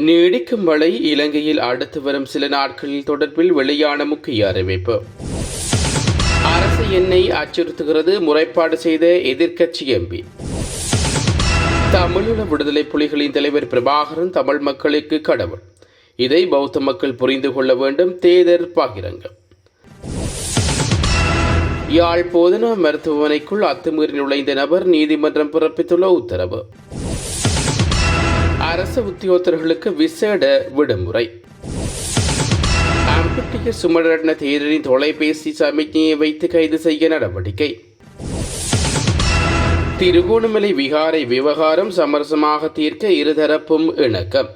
நீடிக்கும் மழை இலங்கையில் அடுத்து வரும் சில நாட்களில் தொடர்பில் வெளியான முக்கிய அறிவிப்பு. அரசு என்னை அச்சுறுத்துகிறது முறைப்பாடு செய்த எதிர்க்கட்சி எம்பி. தமிழீழ விடுதலை புலிகளின் தலைவர் பிரபாகரன் தமிழ் மக்களுக்கு கடவுள். இதை பௌத்த மக்கள் புரிந்து கொள்ள வேண்டும் தேதர் பகிரங்கம். யாழ் போதனா மருத்துவமனைக்குள் அத்துமீறி நுழைந்த நபர் நீதிமன்றம் பிறப்பித்துள்ள உத்தரவு. அரசு உத்தியோகத்தர்களுக்கு விசேட விடுமுறை. அம்பட்டிய சுமரட்ன தேரரின் தொலைபேசி சமிக்ஞையை வைத்து கைது செய்ய நடவடிக்கை. திருகோணமலை விகாரை விவகாரம் சமரசமாக தீர்க்க இருதரப்பும் இணக்கம்.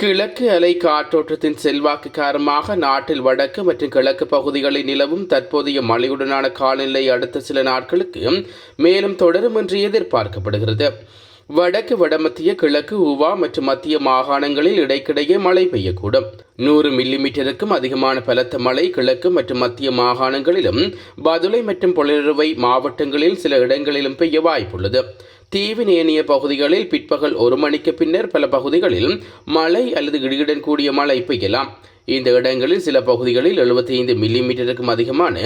கிழக்கு அலை காற்றோட்டத்தின் செல்வாக்கு காரணமாக நாட்டில் வடக்கு மற்றும் கிழக்கு பகுதிகளில் நிலவும் தற்போதைய மழையுடனான காலநிலை அடுத்த சில நாட்களுக்கு மேலும் தொடரும் என்று எதிர்பார்க்கப்படுகிறது. வடக்கு வடமத்திய கிழக்கு உவா மற்றும் மத்திய மாகாணங்களில் இடைக்கிடையே மழை பெய்யக்கூடும். நூறு மில்லிமீட்டருக்கும் அதிகமான பலத்த மழை கிழக்கு மற்றும் மத்திய மாகாணங்களிலும் பதுளை மற்றும் பொலினறுவை மாவட்டங்களில் சில இடங்களிலும் பெய்ய வாய்ப்புள்ளது. தீவின் ஏனைய பகுதிகளில் பிற்பகல் ஒரு மணிக்கு பின்னர் பல பகுதிகளில் மழை அல்லது இடியுடன் கூடிய மழை பெய்யலாம். இந்த இடங்களில் சில பகுதிகளில் 75 மில்லிமீட்டருக்கும் அதிகமான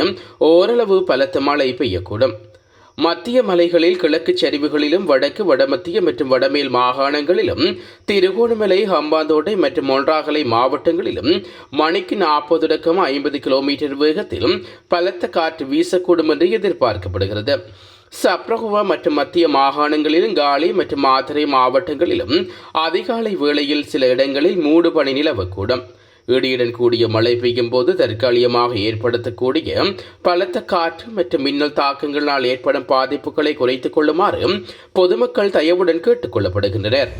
ஓரளவு பலத்த மழை பெய்யக்கூடும். மத்திய மலைகளில் கிழக்கு சரிவுகளிலும் வடக்கு வடமத்திய மற்றும் வடமேல் மாகாணங்களிலும் திருகோணமலை ஹம்பாந்தோட்டை மற்றும் மொன்றாகலை மாவட்டங்களிலும் மணிக்கு நாற்பது தொடக்கம் ஐம்பது கிலோமீட்டர் வேகத்தில் பலத்த காற்று வீசக்கூடும் என்று எதிர்பார்க்கப்படுகிறது. சப்ரகுவா மற்றும் மத்திய மாகாணங்களிலும் காலி மற்றும் மாத்திரை மாவட்டங்களிலும் அதிகாலை வேளையில் சில இடங்களில் மூடு பணி நிலவக்கூடும். இடியுடன் கூடிய மழை பெய்யும் போது தற்காலிகமாக ஏற்படுத்தக்கூடிய பலத்த காற்று மற்றும் மின்னல் தாக்கங்களால் ஏற்படும் பாதிப்புகளை குறைத்துக் கொள்ளுமாறு பொதுமக்கள் தயவுடன் கேட்டுக் கொள்ளப்படுகின்றனர்.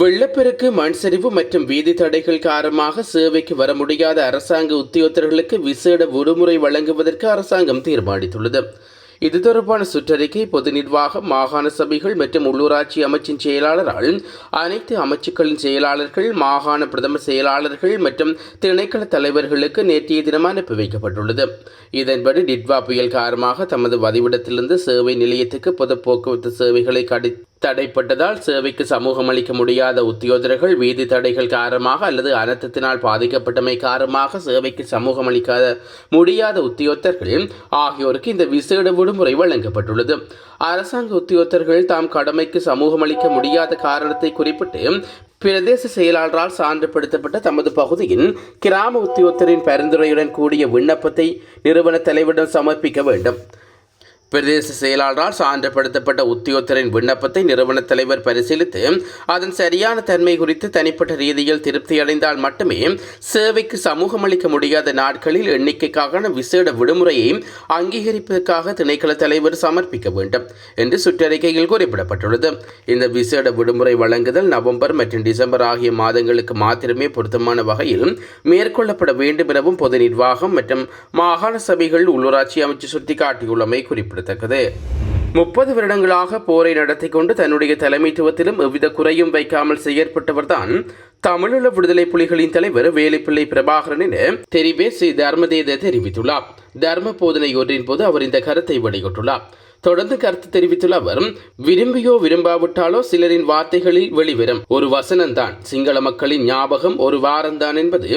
வெள்ளப்பெருக்கு மண் சரிவு மற்றும் வீதி தடைகள் காரணமாக சேவைக்கு வர முடியாத அரசாங்க உத்தியோகத்தர்களுக்கு விசேட விடுமுறை வழங்குவதற்கு அரசாங்கம் தீர்மானித்துள்ளது. இது தொடர்பான சுற்றறிக்கை பொது நிர்வாகம் மாகாண சபைகள் மற்றும் உள்ளூராட்சி அமைச்சின் செயலாளரால் அனைத்து அமைச்சுக்களின் செயலாளர்கள் மாகாண பிரதம செயலாளர்கள் மற்றும் திணைக்கள தலைவர்களுக்கு நேற்றைய தினம் அனுப்பி வைக்கப்பட்டுள்ளது. இதன்படி டிட்வா புயல் காரணமாக தமது வதிவிடத்திலிருந்து சேவை நிலையத்துக்கு பொது போக்குவரத்து சேவைகளை கடி தடைப்பட்டதால் சேவைக்கு சமூகம் அளிக்க முடியாத உத்தியோகர்கள் வீதி தடைகள் காரணமாக அல்லது அனர்த்தத்தினால் பாதிக்கப்பட்டமை காரணமாக சேவைக்கு சமூகம் அளிக்காத முடியாத உத்தியோகத்தர்கள் ஆகியோருக்கு இந்த விசேட விடுமுறை வழங்கப்பட்டுள்ளது. அரசாங்க உத்தியோகத்தர்கள் தாம் கடமைக்கு சமூகம் அளிக்க முடியாத காரணத்தை குறிப்பிட்டு பிரதேச செயலாளரால் சான்றுபடுத்தப்பட்ட தமது பகுதியின் கிராம உத்தியோகத்தரின் பரிந்துரையுடன் கூடிய விண்ணப்பத்தை நிறுவன தலைவரிடம் சமர்ப்பிக்க வேண்டும். பிரதேச செயலாளரால் சான்றப்படுத்தப்பட்ட உத்தியோகத்தரின் விண்ணப்பத்தை நிறுவன தலைவர் பரிசீலித்து அதன் சரியான தன்மை குறித்து தனிப்பட்ட ரீதியில் திருப்தி அடைந்தால் மட்டுமே சேவைக்கு சமூகம் அளிக்க முடியாத நாட்களில் எண்ணிக்கைக்கான விசேட விடுமுறையை அங்கீகரிப்பதற்காக திணைக்கள தலைவர் சமர்ப்பிக்க வேண்டும் என்று சுற்றறிக்கையில் குறிப்பிடப்பட்டுள்ளது. இந்த விசேட விடுமுறை வழங்குதல் நவம்பர் மற்றும் டிசம்பர் ஆகிய மாதங்களுக்கு மாத்திரமே பொருத்தமான வகையில் மேற்கொள்ளப்பட வேண்டும் எனவும் பொது நிர்வாகம் மற்றும் மாகாண சபைகள் உள்ளூராட்சி அமைச்சு சுட்டிக்காட்டியுள்ளமை குறிப்பிடத்தக்கது. முப்பது வருடங்களாக போரை நடத்தி கொண்டு தன்னுடைய தலைமைத்துவத்திலும் எவ்வித குறையும் வைக்காமல் செயற்பட்டவர்தான் தமிழீழ விடுதலை புலிகளின் தலைவர் வேலுப்பிள்ளை பிரபாகரன் என தெரிவே ஸ்ரீ தர்மதேத தெரிவித்துள்ளார். தர்ம போதனை ஒன்றின் போது அவர் இந்த கருத்தை வெளியிட்டுள்ளார். தொடர்ந்து கருத்து தெரிவித்துள்ள அவர் விரும்பியோ விரும்பாவிட்டாலோ சிலரின் வார்த்தைகளில் வெளிவரும் ஒரு வசனம்தான். சிங்கள மக்களின் ஞாபகம் ஒரு வாரம்தான் என்பது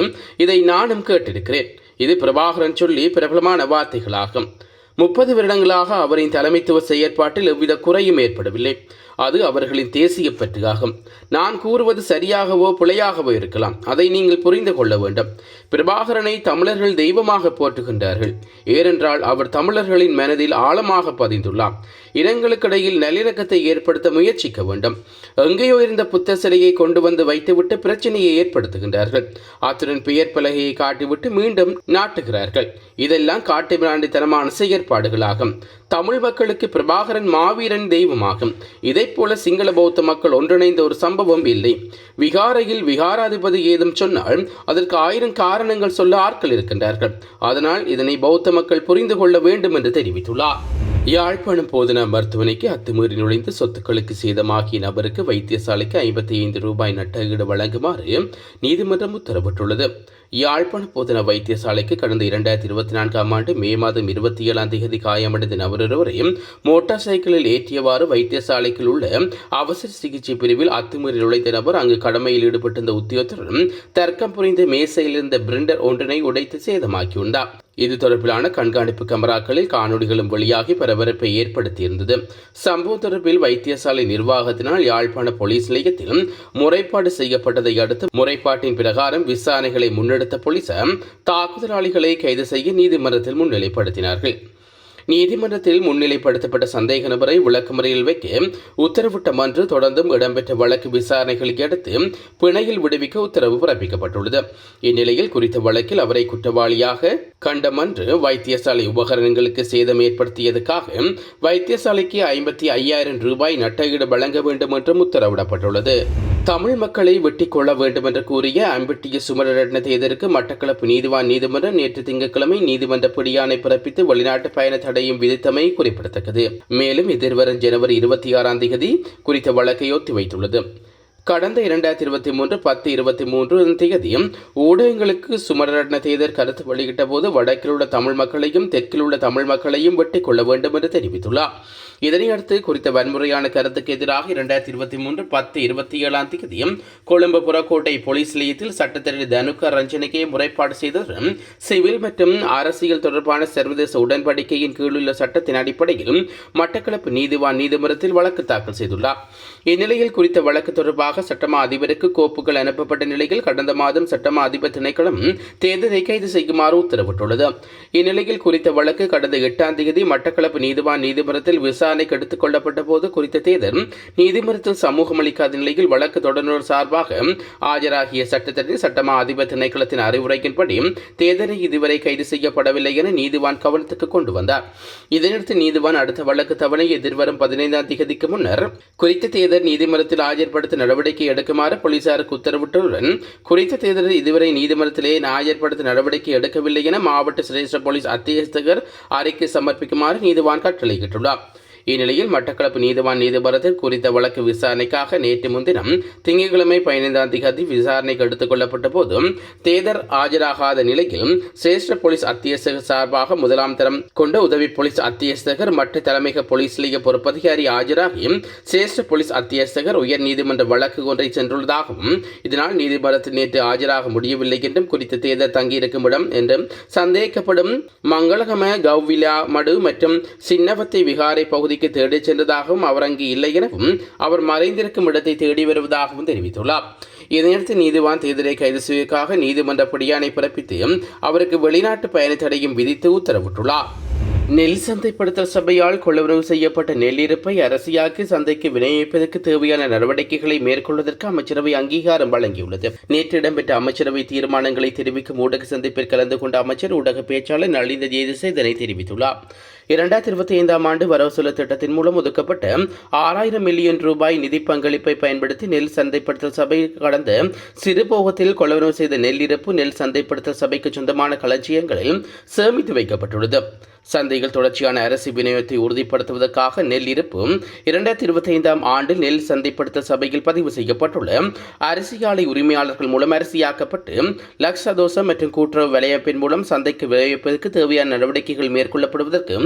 இதை நானும் கேட்டிருக்கிறேன். இது பிரபாகரன் சொல்லி பிரபலமான வார்த்தைகளாகும். முப்பது வருடங்களாக அவரின் தலைமைத்துவ செயற்பாட்டில் எவ்வித குறையும் ஏற்படவில்லை. அது அவர்களின் தேசிய பற்றியாகும் நான் கூறுவது சரியாகவோ பிழையாகவோ இருக்கலாம். அதை நீங்கள் புரிந்து கொள்ள வேண்டும். பிரபாகரனை தமிழர்கள் தெய்வமாக போற்றுகின்றார்கள். ஏனென்றால் அவர் தமிழர்களின் மனதில் ஆழமாக பதிந்துள்ளார். இனங்களுக்கிடையில் நல்லிணக்கத்தை ஏற்படுத்த முயற்சிக்க வேண்டும். எங்கேயோ இருந்த புத்த சிலையை கொண்டு வந்து வைத்துவிட்டு பிரச்சனையை ஏற்படுத்துகின்றார்கள். அத்துடன் பெயர் பலகையை காட்டிவிட்டு மீண்டும் நாட்டுகிறார்கள். இதெல்லாம் காட்டு மிராண்டித்தனமான செயற்பாடுகளாகும். தமிழ் மக்களுக்கு பிரபாகரன் மாவீரன் தெய்வமாகும். இதை போல சிங்கள பௌத்த மக்கள் ஒன்றிணைந்த ஒரு சம்பவம் இல்லை. விகாரையில் விகாராதிபதி ஏதும் சொன்னால் அதற்கு ஆயிரம் காரணங்கள் சொல்ல ஆட்கள் இருக்கின்றார்கள். அதனால் இதனை பௌத்த மக்கள் புரிந்து கொள்ள வேண்டும் என்று தெரிவித்துள்ளார். யாழ்ப்பாணம் போதனா மருத்துவமனைக்கு அத்துமீறி நுழைந்து சொத்துக்களுக்கு சேதமாகிய நபருக்கு வைத்தியசாலைக்கு ஐம்பத்தி ஐந்து ரூபாய் நட்டஈடு வழங்குமாறு நீதிமன்றம் உத்தரவிட்டுள்ளது. யாழ்ப்பாண போதனா வைத்தியசாலைக்கு கடந்த இரண்டாயிரத்தி இருபத்தி நான்காம் ஆண்டு மே மாதம் இருபத்தி ஏழாம் தேதி காயமடைந்த நபர் ஒருவரையும் மோட்டார் சைக்கிளில் ஏற்றியவாறு வைத்தியசாலைக்குள் உள்ள அவசர சிகிச்சை பிரிவில் அத்துமீறி நுழைந்த நபர் அங்கு கடமையில் ஈடுபட்டிருந்த உத்தியோகத்தருடன் தர்க்கம் புரிந்த மேசையில் இருந்த பிரிண்டர் ஒன்றினை உடைத்து சேதமாக்கியுள்ளார் இது தொடர்பிலான கண்காணிப்பு கமராக்களில் காணொலிகளும் வெளியாகி பரபரப்பை ஏற்படுத்தியிருந்தது. சம்பவம் தொடர்பில் வைத்தியசாலை நிர்வாகத்தினால் யாழ்ப்பாண போலீஸ் நிலையத்தில் முறைப்பாடு செய்யப்பட்டதை அடுத்து முறைப்பாட்டின் பிரகாரம் விசாரணைகளை முன்னெடுத்த போலீசார் தாக்குதலாளிகளை கைது செய்ய நீதிமன்றத்தில் முன்னிலைப்படுத்தினார்கள். நீதிமன்றத்தில் முன்னிலைப்படுத்தப்பட்ட சந்தேக நபரை விளக்கமறையில் வைக்க உத்தரவிட்ட மன்று தொடர்ந்தும் இடம்பெற்ற வழக்கு விசாரணைகளை அடுத்து பிணையில் விடுவிக்க உத்தரவு பிறப்பிக்கப்பட்டுள்ளது. இந்நிலையில் குறித்த வழக்கில் அவரை குற்றவாளியாக கண்ட மன்று வைத்தியசாலை உபகரணங்களுக்கு சேதம் ஏற்படுத்தியதுக்காக வைத்தியசாலைக்கு ஐம்பத்தி ஐயாயிரம் ரூபாய் நட்டஈடு வழங்க வேண்டும் என்றும் உத்தரவிடப்பட்டுள்ளது. தமிழ் மக்களை வெட்டிக் கொள்ள வேண்டும் என்று கூறிய அம்பிட்டிய சுமரரட்ன தேர்தலுக்கு மட்டக்களப்பு நீதிவான் நீதிமன்றம் நேற்று திங்கட்கிழமை நீதிமன்ற பிடியாணை பிறப்பித்து வெளிநாட்டு பயண தடையும் விதித்தமை குறிப்பிடத்தக்கது. மேலும் எதிர்வரும் ஜனவரி இருபத்தி ஆறாம் தேதி குறித்த வழக்கை ஒத்திவைத்துள்ளது கடந்த இரண்டாயிரத்தி இருபத்தி மூன்று பத்து இருபத்தி மூன்று தேதியும் ஊடகங்களுக்கு சுமரரட்ன தேர்தல் கருத்து வெளியிட்ட போது வடக்கில் உள்ள தமிழ் மக்களையும் தெற்கில் உள்ள தமிழ் மக்களையும் வெட்டி கொள்ள வேண்டும் என்று தெரிவித்துள்ளார். இதனையடுத்து குறித்த வன்முறையான கருத்துக்கு எதிராக இரண்டாயிரத்தி இருபத்தி மூன்று பத்து இருபத்தி ஏழாம் தேதியும் கொழும்பு புறக்கோட்டை போலீஸ் நிலையத்தில் சட்டத்தரணி தனுக்க ரஞ்சனிக்கே முறைப்பாடு செய்ததும் சிவில் மற்றும் அரசியல் தொடர்பான சர்வதேச உடன்படிக்கையின் கீழுள்ள சட்டத்தின் அடிப்படையில் மட்டக்களப்பு நீதிவான் நீதிமன்றத்தில் வழக்கு தாக்கல் செய்துள்ளார். இந்நிலையில் குறித்த வழக்கு தொடர்பாக சட்டமா அதிபருக்கு கோப்புகள் அனுப்பப்பட்ட நிலையில் கடந்த மாதம் சட்டமா அதிபர் திணைக்களம் தேர்தலை கைது செய்யுமாறு உத்தரவிட்டுள்ளது. இந்நிலையில் குறித்த வழக்கு கடந்த எட்டாம் தேதி மட்டக்களப்பு நீதிவான் நீதிமன்றத்தில் விசாரணை விசாரணைக்கு எடுத்துக் கொள்ளப்பட்ட போது குறித்த தேர்தல் நீதிமன்றத்தில் சமூகம் அளிக்காத நிலையில் வழக்கு தொடர்ந்தோர் சார்பாக ஆஜராகிய சட்டத்தரணி சட்டமா அதிபர் திணைக்களத்தின் அறிவுரையின்படி தேர்தலை இதுவரை கைது செய்யப்படவில்லை என நீதிவான் கவனத்துக்கு கொண்டு வந்தார். இதனையடுத்து நீதிவான் அடுத்த வழக்கு தவணை எதிர்வரும் பதினைந்தாம் தேதிக்கு முன்னர் குறித்த தேர்தல் நீதிமன்றத்தில் ஆஜர்படுத்த நடவடிக்கை எடுக்குமாறு போலீசாருக்கு உத்தரவிட்டதுடன் குறித்த தேர்தலில் இதுவரை நீதிமன்றத்திலே ஆஜர்படுத்த நடவடிக்கை எடுக்கவில்லை என மாவட்ட சிரேஷ்ட போலீஸ் அத்தியஸ்தகர் அறிக்கை சமர்ப்பிக்குமாறு நீதிவான் கட்டளையிட்டுள்ளார். இந்நிலையில் மட்டக்களப்பு நீதிவான் நீதிபரத்தில் குறித்த வழக்கு விசாரணைக்காக நேற்று முன்தினம் திங்கட்கிழமை பதினைந்தாம் தேதி விசாரணைக்கு எடுத்துக் கொள்ளப்பட்ட போதும் தேதர் ஆஜராகாத நிலையில் சிரேஷ்ட போலீஸ் அத்தியஸ்தகர் சார்பாக முதலாம் தரம் கொண்ட உதவி போலீஸ் அத்தியஸ்தகர் மற்ற தலைமைக போலீஸ் நிலைய பொறுப்பதிகாரி ஆஜராகி சிரேஷ்ட போலீஸ் அத்தியஸ்தகர் உயர் நீதிமன்ற வழக்கு ஒன்றை சென்றுள்ளதாகவும் இதனால் நீதிமன்றத்தில் நேற்று ஆஜராக முடியவில்லை என்றும் குறித்த தேர்தல் தங்கியிருக்கும் இடம் என்றும் சந்தேகிக்கப்படும் மங்களகம கௌவிலா மடு மற்றும் சின்னவத்தை விகாரை பகுதி பகுதிக்கு தேடிச் சென்றதாகவும் அவர் அங்கு இல்லை எனவும் அவர் மறைந்திருக்கும் இடத்தை தேடி வருவதாகவும் தெரிவித்துள்ளார். இதனையடுத்து நீதிவான் தேர்தலை கைது செய்வதற்காக நீதிமன்ற பிடியாணை பிறப்பித்து அவருக்கு வெளிநாட்டு பயண தடையும் விதித்து உத்தரவிட்டுள்ளார். நெல் சந்தைப்படுத்தல் சபையால் கொள்வனவு செய்யப்பட்ட நெல் இருப்பை அரசியாக்கி சந்தைக்கு விநியோகிப்பதற்கு தேவையான நடவடிக்கைகளை மேற்கொள்வதற்கு அமைச்சரவை அங்கீகாரம் வழங்கியுள்ளது. நேற்று இடம்பெற்ற அமைச்சரவை தீர்மானங்களை தெரிவிக்கும் ஊடக சந்திப்பில் கலந்து கொண்ட அமைச்சர் ஊடக பேச்சாளர் நளிந்த ஜெயதிசை இதனை தெரிவித்துள்ளார். இரண்டாயிரத்தி இருபத்தி ஐந்தாம் ஆண்டு வரவு செலவு திட்டத்தின் மூலம் ஒதுக்கப்பட்ட ஆறாயிரம் மில்லியன் ரூபாய் நிதி பங்களிப்பை பயன்படுத்தி நெல் சந்தைப்படுத்தல் சபை கடந்த சிறுபோகத்தில் கொள்வனவு செய்த நெல் இருப்பு நெல் சந்தைப்படுத்தல் சபைக்கு சொந்தமான களஞ்சியங்களில் சேமித்து வைக்கப்பட்டுள்ளது. சந்தைகள் தொடர்ச்சியான அரசு விநியோகத்தை உறுதிப்படுத்துவதற்காக நெல் இருப்பு இரண்டாயிரத்தி இருபத்தி ஐந்தாம் ஆண்டு நெல் சந்தைப்படுத்த சபையில் பதிவு செய்யப்பட்டுள்ள அரிசியாலை உரிமையாளர்கள் மூலம் அரிசியாக்கப்பட்டு லக்ஷதோசம் மற்றும் கூட்டுறவு விளையப்பின் மூலம் சந்தைக்கு விளைவிப்பதற்கு தேவையான நடவடிக்கைகள் மேற்கொள்ளப்படுவதற்கு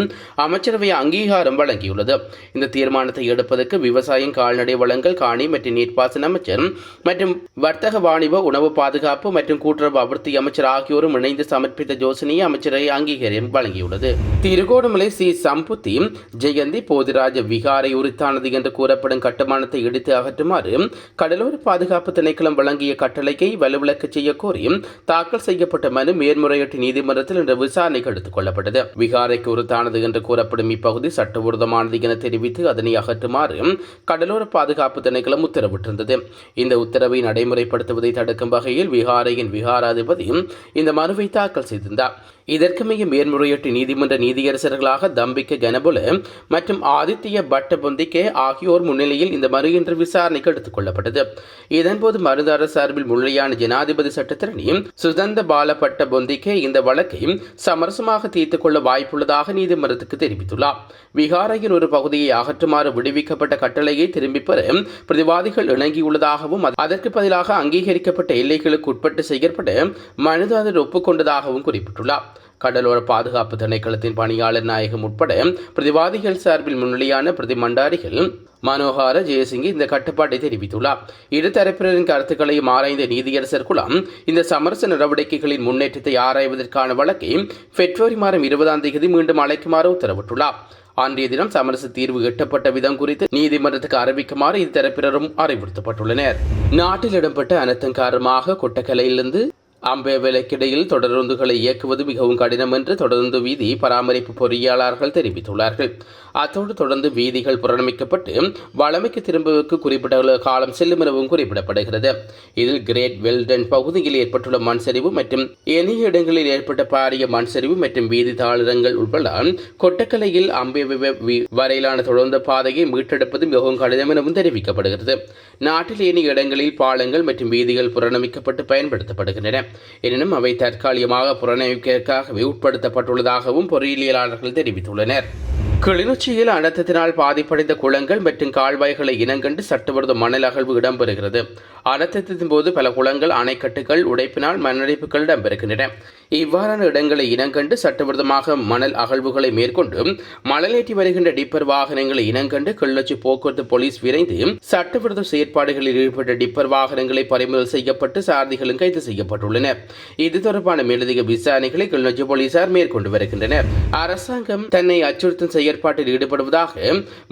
அமைச்சரவை அங்கீகாரம் வழங்கியுள்ளது. இந்த தீர்மானத்தை எடுப்பதற்கு விவசாயம் கால்நடை வளங்கள் காணி மற்றும் நீர்ப்பாசன அமைச்சர் மற்றும் வர்த்தக வாணிப உணவு பாதுகாப்பு மற்றும் கூட்டுறவு அபிவிருத்தி அமைச்சர் ஆகியோரும் இணைந்து சமர்ப்பித்த யோசனையை அமைச்சரவை அங்கீகாரம் வழங்கியுள்ளது. திருகோணமலை சி. சம்புத்தி ஜெயந்தி போதிராஜ விகாரை உரித்தானது என்று கூறப்படும் கட்டுமானத்தை இடித்து அகற்றுமாறு கடலோர பாதுகாப்பு திணைக்களம் வழங்கிய கட்டளையை வலுவிளக்க செய்ய கோரி தாக்கல் செய்யப்பட்ட மனு மேல்முறையீட்டு நீதிமன்றத்தில் இன்று விசாரணைக்கு எடுத்துக் கொள்ளப்பட்டது. விகாரைக்கு உரித்தானது என்று கூறப்படும் இப்பகுதி சட்டவிரோதமானது என தெரிவித்து அதனை அகற்றுமாறு கடலோர பாதுகாப்பு திணைக்களம் உத்தரவிட்டிருந்தது. இந்த உத்தரவை நடைமுறைப்படுத்துவதை தடுக்கும் வகையில் விகாரையின் விகாராதிபதி இந்த மனுவை தாக்கல் செய்திருந்தார். இதற்கமைய மேன்முறையீட்டு நீதிமன்ற நீதியரசர்களாக தம்பிக்க கனபுல மற்றும் ஆதித்ய பட்ட பொந்திக்கே ஆகியோர் முன்னிலையில் இந்த மனு இன்று விசாரணைக்கு எடுத்துக் கொள்ளப்பட்டது. இதன்போது மனுதாரர் சார்பில் முன்னிலையான ஜனாதிபதி சட்டத்திரணி சுதந்த பால பொந்திக்கே இந்த வழக்கை சமரசமாக தீர்த்துக் கொள்ள வாய்ப்புள்ளதாக நீதிமன்றத்துக்கு தெரிவித்துள்ளார். விகாரையின் ஒரு பகுதியை அகற்றுமாறு விடுவிக்கப்பட்ட கட்டளையை திரும்பிப் பெற பிரதிவாதிகள் இணங்கியுள்ளதாகவும் அதற்கு பதிலாக அங்கீகரிக்கப்பட்ட எல்லைகளுக்கு உட்பட்டு செயற்பட மனிதாதர் ஒப்புக்கொண்டதாகவும் குறிப்பிட்டுள்ளார். கடலோர பாதுகாப்பு திணைக்களத்தின் பணியாளர் நாயகம் உட்பட பிரதிவாதிகள் சார்பில் முன்னிலையான பிரதிமண்டாரிகள் மனோகார ஜெயசிங் இந்த கட்டுப்பாட்டை தெரிவித்துள்ளார். இரு தரப்பினரின் கருத்துக்களையும் ஆராய்ந்த நீதியரசர் குலம் இந்த சமரச நடவடிக்கைகளின் முன்னேற்றத்தை ஆராய்வதற்கான வழக்கை பிப்ரவரி மாதம் இருபதாம் தேதி மீண்டும் அழைக்குமாறு உத்தரவிட்டுள்ளார். அன்றைய தினம் சமரச தீர்வு எட்டப்பட்ட விதம் குறித்து நீதிமன்றத்துக்கு அறிவிக்குமாறு இருதரப்பினரும் அறிவுறுத்தப்பட்டுள்ளனர். நாட்டில் இடம்பெற்ற அனர்த்தம் காரணமாக கொட்டக்கலையிலிருந்து அம்பேவேலைக்கிடையில் தொடருந்துகளை இயக்குவது மிகவும் கடினம் என்று தொடருந்து வீதி பராமரிப்பு பொறியாளர்கள் தெரிவித்துள்ளார்கள். அத்தோடு தொடர்ந்து வீதிகள் புறணமிக்கப்பட்டு வளமைக்கு திரும்புவதற்கு குறிப்பிட்ட காலம் செல்லும் எனவும் குறிப்பிடப்படுகிறது. இதில் கிரேட் வெல்டன் பகுதியில் ஏற்பட்டுள்ள மண் சரிவு மற்றும் ஏனைய இடங்களில் ஏற்பட்ட பாரிய மண் சரிவு மற்றும் வீதி தாளிடங்கள் உட்பட கொட்டக்கலையில் அம்பேவே வரையிலான தொடர்ந்த பாதையை மீட்டெடுப்பது மிகவும் கடினம் எனவும் தெரிவிக்கப்படுகிறது. நாட்டில் ஏனைய இடங்களில் பாலங்கள் மற்றும் வீதிகள் புறணமிக்கப்பட்டு பயன்படுத்தப்படுகின்றன. எனினும் அவை தற்காலிகமாக புறநமைப்பிற்காகவே உட்படுத்தப்பட்டுள்ளதாகவும் பொறியியலாளர்கள் தெரிவித்துள்ளனர். கிளிநொச்சியில் அனர்த்தத்தினால் பாதிப்படைந்த குளங்கள் மற்றும் கால்வாய்களை இனங்கண்டு சட்டவிரோத மணல் அகழ்வு இடம்பெறுகிறது. அனர்த்தத்தின் போது பல குளங்கள் அணைக்கட்டுகள் உடைப்பினால் மண்ணடைப்புகள் இடம்பெறுகின்றன. இவ்வாறான இடங்களை இனங்கண்டு சட்டவிரோதமாக மணல் அகழ்வுகளை மேற்கொண்டு மணலேற்றி வருகின்ற டிப்பர் வாகனங்களை இனங்கண்டு கிள்ளச்சி போக்குவரத்து போலீஸ் விரைந்து சட்டவிரோத செயற்பாடுகளில் ஈடுபட்ட டிப்பர் வாகனங்களை பறிமுதல் செய்யப்பட்டு சாரதிகளும் கைது செய்யப்பட்டுள்ளனர் இது தொடர்பான மேலதிக விசாரணைகளை கிள்ளச்சி போலீசார் மேற்கொண்டு வருகின்றனர். அரசாங்கம் தன்னை அச்சுறுத்தும் செயற்பாட்டில் ஈடுபடுவதாக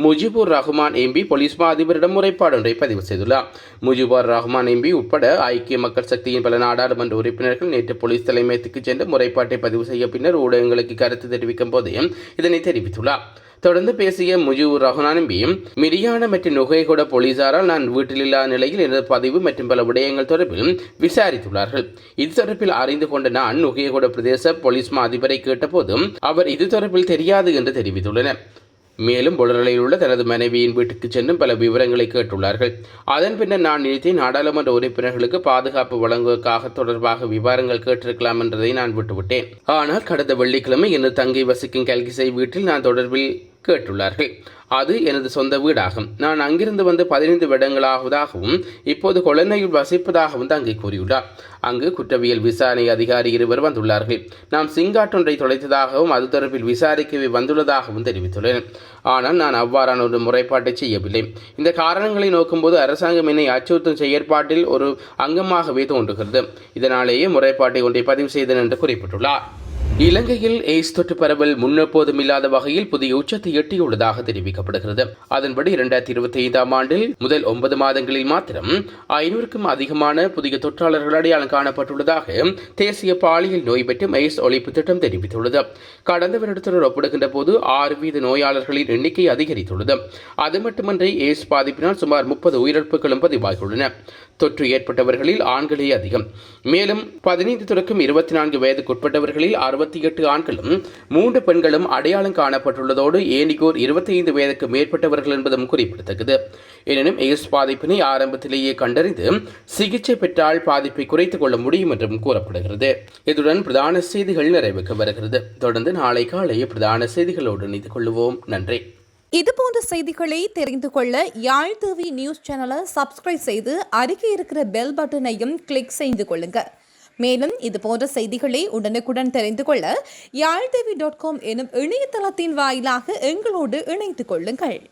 முஜிபுர் ரஹ்மான் எம்பி போலீஸ் மா அதிபரிடம் முறைப்பாடு ஒன்றை பதிவு செய்துள்ளார். முஜிபுர் ரஹ்மான் எம்பி உட்பட ஐக்கிய மக்கள் சக்தியின் பல நாடாளுமன்ற உறுப்பினர்கள் நேற்று போலீஸ் தலைமையத்துக்கு சென்று முறைப்பாட்டை பதிவு செய்ய பின்னர் ஊடகங்களுக்கு கருத்து தெரிவிக்கும் போதே இதனை தெரிவித்துள்ளார். தொடர்ந்து பேசிய முஜிபுர் ரஹ்மான் எம்பியும் மிரியான மற்றும் நுகைகொட போலீசாரால் நான் வீட்டில் இல்லாத நிலையில் எனது பதிவு மற்றும் பல விடயங்கள் தொடர்பில் விசாரித்துள்ளார்கள். இது தொடர்பில் அறிந்து கொண்ட நான் நுகையகொட பிரதேச போலீஸ் மா அதிபரை கேட்டபோதும் அவர் இது தொடர்பில் தெரியாது என்று தெரிவித்துள்ளனர். மேலும் புலநிலையில் உள்ள தனது மனைவியின் வீட்டுக்கு சென்றும் பல விவரங்களை கேட்டுள்ளார்கள். அதன் பின்னர் நான் நினைத்தேன் நாடாளுமன்ற உறுப்பினர்களுக்கு பாதுகாப்பு வழங்குவதற்காக தொடர்பாக விவரங்கள் கேட்டிருக்கலாம் என்றதை நான் விட்டுவிட்டேன். ஆனால் கடந்த வெள்ளிக்கிழமை எனது தங்கை வசிக்கும் கல்கிசை வீட்டில் நான் தொடர்பில் கேட்டுள்ளார்கள். அது எனது சொந்த வீடாகும். நான் அங்கிருந்து வந்து பதினைந்து வருடங்களாவதாகவும் இப்போது கொள்ளனையில் வசிப்பதாகவும் தங்கை கூறியுள்ளார். அங்கு குற்றவியல் விசாரணை அதிகாரி இருவர் வந்துள்ளார்கள். நாம் சிங்காட்டொன்றை தொலைத்ததாகவும் அது தொடர்பில் விசாரிக்கவே வந்துள்ளதாகவும் தெரிவித்துள்ளேன் ஆனால் நான் அவ்வாறான ஒரு முறைப்பாட்டை செய்யவில்லை. இந்த காரணங்களை நோக்கும்போது அரசாங்கம் என்னை அச்சுறுத்தும் செயற்பாட்டில் ஒரு அங்கமாகவே தோன்றுகிறது. இதனாலேயே முறைப்பாட்டை ஒன்றை பதிவு செய்தேன் என்று குறிப்பிட்டுள்ளார். இலங்கையில் எய்ஸ் தொற்று பரவல் முன்னெப்போதும் இல்லாத வகையில் புதிய உச்சத்தை எட்டியுள்ளதாக தெரிவிக்கப்படுகிறது. அதன்படி இரண்டாயிரத்தி இருபத்தி ஐந்தாம் ஆண்டில் முதல் ஒன்பது மாதங்களில் மாத்திரம் ஐநூறுக்கும் அதிகமான புதிய தொற்றாளர்கள் அடையாளம் காணப்பட்டுள்ளதாக தேசிய பாலியல் நோய் மற்றும் எய்ஸ் ஒழிப்பு திட்டம் தெரிவித்துள்ளது. கடந்த வருடத்துடன் ஒப்பிடுகின்ற போது ஆறு வீத நோயாளர்களின் எண்ணிக்கை அதிகரித்துள்ளது. அது மட்டுமன்றி எய்ஸ் பாதிப்பினால் சுமார் முப்பது உயிரிழப்புகளும் பதிவாகியுள்ளன. தொற்று ஏற்பட்டவர்களில் ஆண்களே அதிகம். மேலும் பதினைந்து தொடக்கம் இருபத்தி நான்கு வயதுக்குட்பட்டவர்களில் அறுபத்தி எட்டு ஆண்களும் மூன்று பெண்களும் அடையாளம் காணப்பட்டுள்ளதோடு ஏனிகோர் இருபத்தி ஐந்து வயதுக்கு மேற்பட்டவர்கள் என்பதும் குறிப்பிடத்தக்கது. எனினும் எய்ட்ஸ் பாதிப்பினை ஆரம்பத்திலேயே கண்டறிந்து சிகிச்சை பெற்றால் பாதிப்பை குறைத்துக் கொள்ள முடியும் என்றும் கூறப்படுகிறது. இதுடன் பிரதான செய்திகள் நிறைவுக்கு வருகிறது. தொடர்ந்து நாளை காலை பிரதான செய்திகளோடு இணைந்து கொள்வோம். நன்றி. இதுபோன்ற செய்திகளை தெரிந்து கொள்ள யாழ் டிவி நியூஸ் சேனலை சப்ஸ்கிரைப் செய்து அருகே இருக்கிற பெல் பட்டனையும் கிளிக் செய்து கொள்ளுங்கள் மேலும் இது போன்ற செய்திகளை உடனுக்குடன் தெரிந்து கொள்ள யாழ் டாட் காம் எனும் இணையதளத்தின் வாயிலாக எங்களோடு இணைந்து கொள்ளுங்கள்.